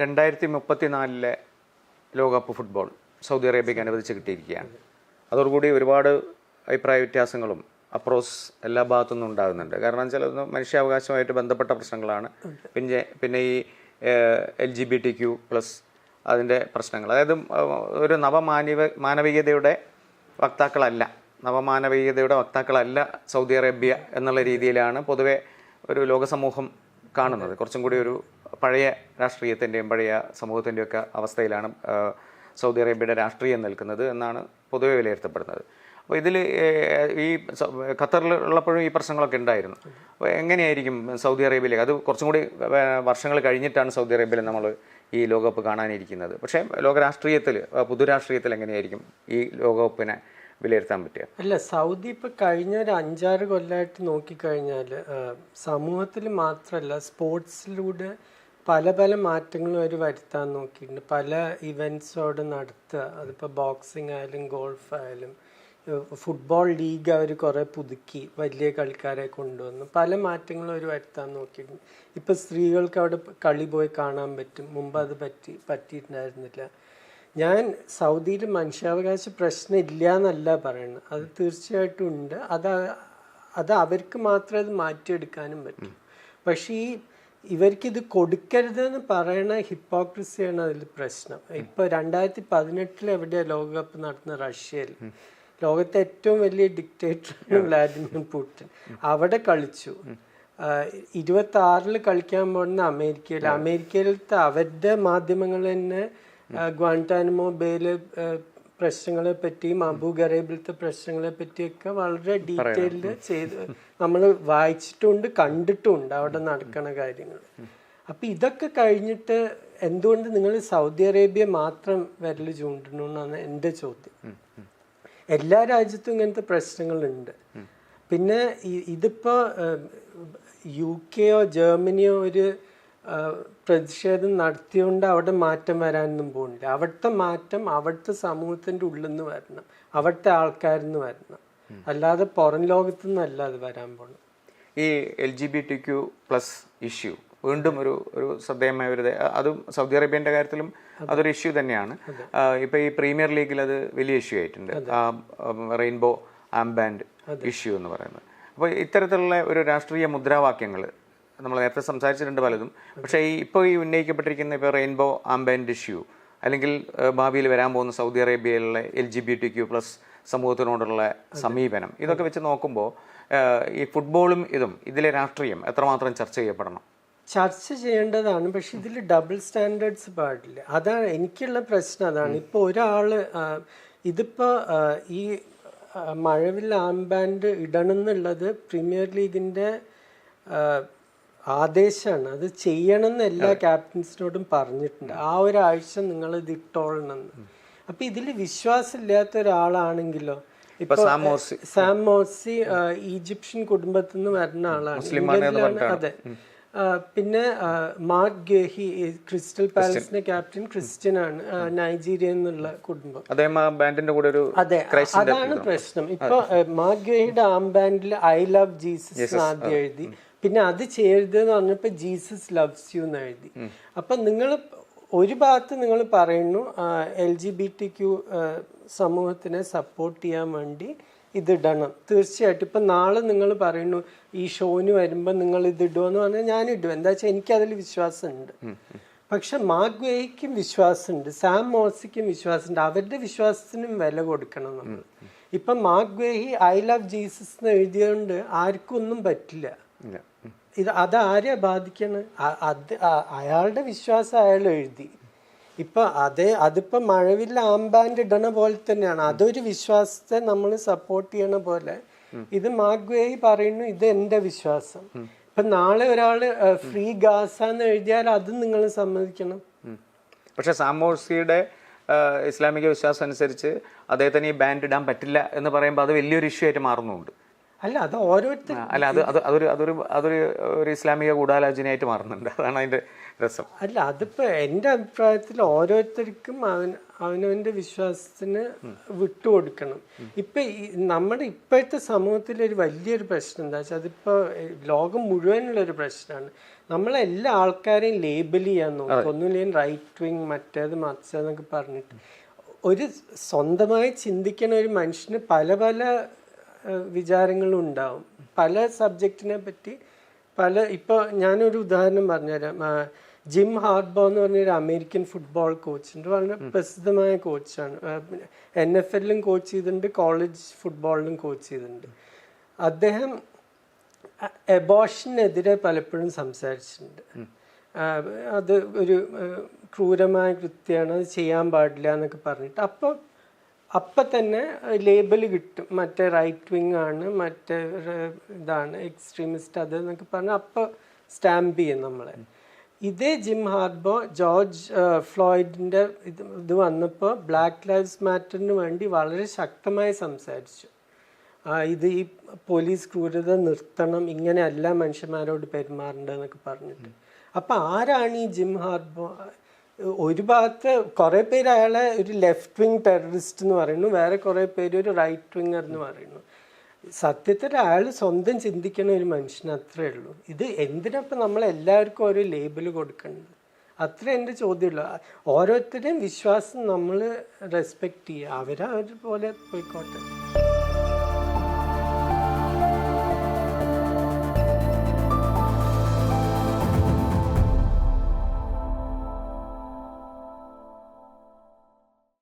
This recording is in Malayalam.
രണ്ടായിരത്തി മുപ്പത്തിനാലിലെ ലോകകപ്പ് ഫുട്ബോൾ സൗദി അറേബ്യക്ക് അനുവദിച്ച് കിട്ടിയിരിക്കുകയാണ്. അതോടുകൂടി ഒരുപാട് അഭിപ്രായ വ്യത്യാസങ്ങളും അപ്രോസ് എല്ലാ ഭാഗത്തു നിന്നും ഉണ്ടാകുന്നുണ്ട്. കാരണം അത് മനുഷ്യാവകാശമായിട്ട് ബന്ധപ്പെട്ട പ്രശ്നങ്ങളാണ്. പിന്നെ പിന്നെ ഈ L G B T Q plus അതിന്റെ പ്രശ്നങ്ങൾ. അതായത് ഒരു നവമാനവ മാനവികതയുടെ വക്താക്കളല്ല. നവമാനവികതയുടെ വക്താക്കളല്ല സൗദി അറേബ്യ എന്നുള്ള രീതിയിലാണ് പൊതുവെ ഒരു ലോകസമൂഹം കാണുന്നത്. കുറച്ചും കൂടി ഒരു പഴയ രാഷ്ട്രീയത്തിന്റെയും പഴയ സമൂഹത്തിന്റെയും ഒക്കെ അവസ്ഥയിലാണ് സൗദി അറേബ്യയുടെ രാഷ്ട്രീയം നിൽക്കുന്നത് എന്നാണ് പൊതുവെ വിലയിരുത്തപ്പെടുന്നത്. അപ്പോൾ ഇതിൽ ഈ ഖത്തറിൽ ഉള്ളപ്പോഴും ഈ പ്രശ്നങ്ങളൊക്കെ ഉണ്ടായിരുന്നു. അപ്പോൾ എങ്ങനെയായിരിക്കും സൗദി അറേബ്യയിലേക്ക്? അത് കുറച്ചും കൂടി വർഷങ്ങൾ കഴിഞ്ഞിട്ടാണ് സൗദി അറേബ്യയിൽ നമ്മൾ ഈ ലോകകപ്പ് കാണാനിരിക്കുന്നത്. പക്ഷേ ലോകരാഷ്ട്രീയത്തിൽ പുതുരാഷ്ട്രീയത്തിൽ എങ്ങനെയായിരിക്കും ഈ ലോകകപ്പിനെ വിലയിരുത്താൻ പറ്റുക? അല്ല സൗദി ഇപ്പോൾ കഴിഞ്ഞ ഒരു അഞ്ചാറ് കൊല്ലമായിട്ട് നോക്കിക്കഴിഞ്ഞാൽ സമൂഹത്തിൽ മാത്രമല്ല സ്പോർട്സിലൂടെ പല പല മാറ്റങ്ങളും അവർ വരുത്താൻ നോക്കിയിട്ടുണ്ട്. പല ഇവന്റ്സ് അവിടെ നടത്തുക. അതിപ്പോൾ ബോക്സിംഗ് ആയാലും ഗോൾഫ് ആയാലും ഫുട്ബോൾ ലീഗ് അവർ കുറേ പുതുക്കി വലിയ കളിക്കാരെ കൊണ്ടുവന്നു. പല മാറ്റങ്ങളും അവർ വരുത്താൻ നോക്കിയിട്ടുണ്ട്. ഇപ്പം സ്ത്രീകൾക്ക് അവിടെ കളി പോയി കാണാൻ പറ്റും. മുമ്പ് അത് പറ്റി പറ്റിയിട്ടുണ്ടായിരുന്നില്ല. ഞാൻ സൗദിയിൽ മനുഷ്യാവകാശ പ്രശ്നം ഇല്ല എന്നല്ല പറയുന്നത് അത് തീർച്ചയായിട്ടും ഉണ്ട്. അത് അത് അവർക്ക് മാത്രമേ അത് മാറ്റിയെടുക്കാനും പറ്റും. പക്ഷേ ഈ ഇവർക്കിത് കൊടുക്കരുതെന്ന് പറയണ ഹിപ്പോക്രസിയാണ് അതിൽ പ്രശ്നം. ഇപ്പൊ രണ്ടായിരത്തി പതിനെട്ടിൽ എവിടെയാ ലോകകപ്പ് നടന്ന റഷ്യയിൽ? ലോകത്തെ ഏറ്റവും വലിയ ഡിക്റ്റേറ്ററാണ് വ്ളാഡിമിർ പുടിൻ. അവിടെ കളിച്ചു. ഇരുപത്തി ആറിൽ കളിക്കാൻ പോകുന്ന അമേരിക്കയിൽ അമേരിക്കയിലത്തെ അവരുടെ മാധ്യമങ്ങൾ തന്നെ ഗ്വാന്റാനമോ ആ, പ്രശ്നങ്ങളെ പറ്റിയും അബു ഗറേബിലത്തെ പ്രശ്നങ്ങളെ പറ്റിയൊക്കെ വളരെ ഡീറ്റെയിൽഡ് ചെയ്ത് നമ്മൾ വായിച്ചിട്ടുണ്ട് കണ്ടിട്ടുണ്ട് അവിടെ നടക്കുന്ന കാര്യങ്ങൾ അപ്പൊ ഇതൊക്കെ കഴിഞ്ഞിട്ട് എന്തുകൊണ്ട് നിങ്ങൾ സൗദി അറേബ്യ മാത്രം വിരൽ ചൂണ്ടണു എന്നാണ് എന്റെ ചോദ്യം. എല്ലാ രാജ്യത്തും ഇങ്ങനത്തെ പ്രശ്നങ്ങളുണ്ട്. പിന്നെ ഇതിപ്പോ യു കെയോ ജർമ്മനിയോ ഒരു പ്രതിഷേധം നടത്തിയോണ്ട് അവിടെ മാറ്റം വരാനൊന്നും പോകുന്നില്ല അവിടുത്തെ മാറ്റം അവിടുത്തെ സമൂഹത്തിന്റെ ഉള്ളിൽ നിന്ന് വരണം. അവിടുത്തെ ആൾക്കാരിൽ നിന്ന് വരണം അല്ലാതെ പുറം ലോകത്തു നിന്നല്ല അത് വരാൻ പോണം ഈ L G B T Q plus issue വീണ്ടും ഒരു ഒരു ശ്രദ്ധേയമായ ഒരു അതും സൗദി അറേബ്യന്റെ കാര്യത്തിലും അതൊരു ഇഷ്യൂ തന്നെയാണ്. ഇപ്പൊ ഈ പ്രീമിയർ ലീഗിൽ അത് വലിയ ഇഷ്യൂ ആയിട്ടുണ്ട്. റെയിൻബോ ആംബാൻഡ് ഇഷ്യൂ എന്ന് പറയുന്നത്. അപ്പോൾ ഇത്തരത്തിലുള്ള ഒരു രാഷ്ട്രീയ മുദ്രാവാക്യങ്ങൾ നമ്മൾ നേരത്തെ സംസാരിച്ചിട്ടുണ്ട് പലതും. പക്ഷേ ഈ ഇപ്പോൾ ഈ ഉന്നയിക്കപ്പെട്ടിരിക്കുന്ന ഇപ്പോൾ റെയിൻബോ ആംബാൻഡ് ഇഷ്യൂ അല്ലെങ്കിൽ ഭാവിയിൽ വരാൻ പോകുന്ന Saudi അറേബ്യയിലുള്ള L G B T Q plus സമൂഹത്തിനോടുള്ള സമീപനം ഇതൊക്കെ വെച്ച് നോക്കുമ്പോൾ ഈ ഫുട്ബോളും ഇതും ഇതിലെ രാഷ്ട്രീയം എത്രമാത്രം ചർച്ച ചെയ്യപ്പെടണം? ചർച്ച ചെയ്യേണ്ടതാണ്. പക്ഷെ ഇതിൽ ഡബിൾ സ്റ്റാൻഡേർഡ്സ് പാടില്ല. അതാണ് എനിക്കുള്ള പ്രശ്നം. അതാണ് ഇപ്പോൾ ഒരാൾ ഇതിപ്പോൾ ഇതിപ്പോ ഈ മഴവിൽ ആംബാൻഡ് ഇടണം എന്നുള്ളത് പ്രീമിയർ ലീഗിന്റെ ആ, ആദേശമാണ് അത് ചെയ്യണം എന്ന് എല്ലാ ക്യാപ്റ്റൻസിനോടും പറഞ്ഞിട്ടുണ്ട്. ആ ഒരാഴ്ച നിങ്ങൾ ഇത് ഇട്ടോളണം അപ്പൊ ഇതിൽ വിശ്വാസമില്ലാത്ത ഒരാളാണെങ്കിലോ? ഇപ്പൊ സാം മോർസി. സാം മോർസി ആ, ഈജിപ്ഷ്യൻ കുടുംബത്തിൽ നിന്ന് വരുന്ന ആളാണ്. അതെ. പിന്നെ മാർക്ക് ഗേഹി ക്രിസ്റ്റൽ പാലസിന്റെ ക്യാപ്റ്റൻ ക്രിസ്ത്യൻ ആണ് നൈജീരിയ എന്നുള്ള കുടുംബം. ബാൻഡിന്റെ കൂടെ ഒരു അതെ അതാണ് പ്രശ്നം. ഇപ്പൊ മാർക്ക് ഗേഹിയുടെ ആം ബാൻഡിൽ ഐ ലവ് ജീസസ് ആദ്യം എഴുതി. പിന്നെ അത് ചെയ്യരുത് എന്ന് പറഞ്ഞപ്പോൾ ജീസസ് ലവ്സ് യു എന്ന് എഴുതി. അപ്പൊ നിങ്ങൾ ഒരു ഭാഗത്ത് നിങ്ങൾ പറയുന്നു L G B T Q സമൂഹത്തിനെ സപ്പോർട്ട് ചെയ്യാൻ വേണ്ടി ഇതിടണം. തീർച്ചയായിട്ടും. ഇപ്പം നാളെ നിങ്ങൾ പറയുന്നു ഈ ഷോന് വരുമ്പോൾ നിങ്ങൾ ഇത് എന്ന് പറഞ്ഞാൽ ഞാൻ ഇടും. എന്താ വെച്ചാൽ എനിക്കതിൽ വിശ്വാസമുണ്ട്. പക്ഷെ മാഗ്വേയ്ക്കും വിശ്വാസമുണ്ട്. സാം മോസിക്കും വിശ്വാസമുണ്ട്. അവരുടെ വിശ്വാസത്തിനും വില കൊടുക്കണം നമ്മൾ. ഇപ്പം മാഗ്വേഹി ഐ ലവ് ജീസസ് എന്ന് എഴുതിയതുകൊണ്ട് ആർക്കും ഒന്നും പറ്റില്ല. ഇത് അതാരെ ബാധിക്കണ്? അത് അയാളുടെ വിശ്വാസം അയാൾ എഴുതി. ഇപ്പൊ അതേ അതിപ്പോ മഴവില്ല ആംബാൻഡ് ഇടണ പോലെ തന്നെയാണ്. അതൊരു വിശ്വാസത്തെ നമ്മൾ സപ്പോർട്ട് ചെയ്യണ പോലെ. ഇത് മാഗ്വേയി പറയുന്നു ഇത് എന്റെ വിശ്വാസം. ഇപ്പൊ നാളെ ഒരാൾ ഫ്രീ ഗാസ എന്ന് എഴുതിയാൽ അത് നിങ്ങൾ സമ്മതിക്കണം. പക്ഷെ സാമോസിയുടെ ഇസ്ലാമിക വിശ്വാസം അനുസരിച്ച് അദ്ദേഹത്തിന് ഈ ബാൻഡ് ഇടാൻ പറ്റില്ല എന്ന് പറയുമ്പോൾ അത് വലിയൊരു ഇഷ്യൂ ആയിട്ട് മാറുന്നുണ്ട്. അല്ല അത് ഓരോരുത്തർ അല്ല അത് അത് അതൊരു അതൊരു അതൊരു ഒരു ഇസ്ലാമിക ഗൂഢാലോചനയായിട്ട് മാറുന്നുണ്ട്. അതാണ് അതിന്റെ രസം. അല്ല അതിപ്പോ എന്റെ അഭിപ്രായത്തിൽ ഓരോരുത്തർക്കും അവൻ അവനവന്റെ വിശ്വാസത്തിന് വിട്ടുകൊടുക്കണം. ഇപ്പൊ നമ്മുടെ ഇപ്പോഴത്തെ സമൂഹത്തിൽ ഒരു വലിയൊരു പ്രശ്നം എന്താ വെച്ചാൽ അതിപ്പോ ലോകം മുഴുവനുള്ള ഒരു പ്രശ്നമാണ് നമ്മളെല്ലാ ആൾക്കാരെയും ലേബൽ ചെയ്യാൻ നോക്കും. ഒന്നുമില്ലെങ്കിൽ റൈറ്റ് വിങ് മറ്റേത് മറിച്ചതെന്നൊക്കെ പറഞ്ഞിട്ട്. ഒരു സ്വന്തമായി ചിന്തിക്കുന്ന ഒരു മനുഷ്യന് പല പല വിചാരങ്ങളും ഉണ്ടാവും പല സബ്ജക്റ്റിനെ പറ്റി പല ഇപ്പോൾ ഞാനൊരു ഉദാഹരണം പറഞ്ഞുതരാം. ജിം ഹാർബോ എന്ന് പറഞ്ഞൊരു അമേരിക്കൻ ഫുട്ബോൾ കോച്ചുണ്ട് വളരെ പ്രസിദ്ധമായ കോച്ചാണ്. എൻ എഫ് എല്ലിലും കോച്ച് ചെയ്തിട്ടുണ്ട് കോളേജ് ഫുട്ബോളിലും കോച്ച് ചെയ്തിട്ടുണ്ട്. അദ്ദേഹം എബോഷനെതിരെ പലപ്പോഴും സംസാരിച്ചിട്ടുണ്ട്. അത് ഒരു ക്രൂരമായ കൃത്യമാണ് അത് ചെയ്യാൻ പാടില്ല എന്നൊക്കെ പറഞ്ഞിട്ട്. അപ്പോൾ അപ്പം തന്നെ ലേബൽ കിട്ടും. മറ്റേ റൈറ്റ് വിങ് ആണ് മറ്റേ ഇതാണ് എക്സ്ട്രീമിസ്റ്റ് അത് എന്നൊക്കെ പറഞ്ഞാൽ അപ്പോൾ സ്റ്റാമ്പ് ചെയ്യും നമ്മളെ. ഇതേ ജിം ഹാർബോ ജോർജ് ഫ്ലോയിഡിന്റെ ഇത് ഇത് വന്നപ്പോൾ ബ്ലാക്ക് ലൈവ്സ് മാറ്ററിന് വേണ്ടി വളരെ ശക്തമായി സംസാരിച്ചു. ഇത് ഈ പോലീസ് ക്രൂരത നിർത്തണം ഇങ്ങനെയല്ല മനുഷ്യന്മാരോട് പെരുമാറേണ്ടതെന്നൊക്കെ പറഞ്ഞിട്ട്. അപ്പം ആരാണ് ഈ ജിം ഹാർബോ ഒരു ഭാഗത്ത് കുറേ പേര് അയാളെ ഒരു ലെഫ്റ്റ് വിങ് ടെററിസ്റ്റ് എന്ന് പറയുന്നു. വേറെ കുറേ പേര് ഒരു റൈറ്റ് വിങ്ങർ എന്ന് പറയുന്നു. സത്യത്തിൽ അയാൾ സ്വന്തം ചിന്തിക്കുന്ന ഒരു മനുഷ്യൻ അത്രേ ഉള്ളൂ. ഇത് എന്തിനപ്പം നമ്മൾ എല്ലാവർക്കും ഓരോ ലേബൽ കൊടുക്കേണ്ടത് അത്രേ എന്റെ ചോദ്യമുള്ളൂ. ഓരോരുത്തരുടെയും വിശ്വാസം നമ്മൾ റെസ്പെക്റ്റ് ചെയ്യുക. അവരവർ പോലെ പോയിക്കോട്ടെ.